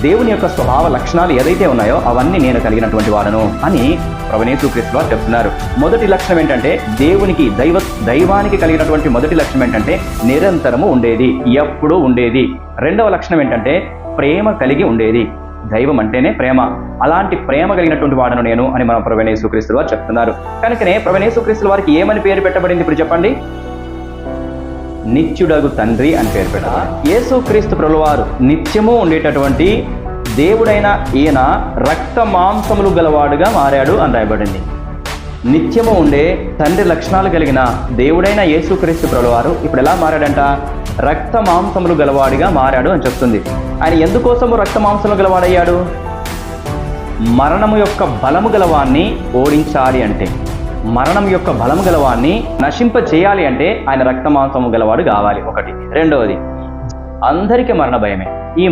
దేవుని యొక్క స్వభావ లక్షణాలు ఏదైతే ఉన్నాయో అవన్నీ నేను కలిగినటువంటి వాడను అని ప్రవణేతు క్రీస్తు చెప్తున్నారు. మొదటి లక్షణం ఏంటంటే దేవునికి దైవ దైవానికి కలిగినటువంటి మొదటి లక్షణం ఏంటంటే నిరంతరము ఉండేది ఎప్పుడూ ఉండేది. రెండవ లక్షణం ఏంటంటే ప్రేమ కలిగి ఉండేది. దైవం అంటేనే ప్రేమ. అలాంటి ప్రేమ కలిగినటువంటి వాడను నేను అని మన ప్రవణేశు క్రీస్తు వారు చెప్తున్నారు. కనుకనే ప్రవణేశు క్రీస్తుల వారికి ఏమని పేరు పెట్టబడింది ఇప్పుడు చెప్పండి? నిత్యుడగు తండ్రి అని పేరు పెట్టారు యేసుక్రీస్తు ప్రభువారు నిత్యము ఉండేటటువంటి దేవుడైన ఈయన రక్త మాంసములు గలవాడుగా మారాడు అని రాయబడింది. నిత్యము ఉండే తండ్రి లక్షణాలు కలిగిన దేవుడైన యేసుక్రీస్తు ప్రభువారు ఇప్పుడు ఎలా మారాడంట? రక్త మాంసములు గలవాడిగా మారాడు అని చెప్తుంది. ఆయన ఎందుకోసము రక్త మాంసములు గలవాడయ్యాడు? మరణము యొక్క బలము గలవాన్ని ఓడించాలి అంటే. మరణం యొక్క బలం గలవాన్ని నశింప చేయాలి అంటే ఆయన రక్తమాంసము గలవాడు కావాలి. ఒకటి. రెండవది అందరికీ మరణ భయమే. ఈ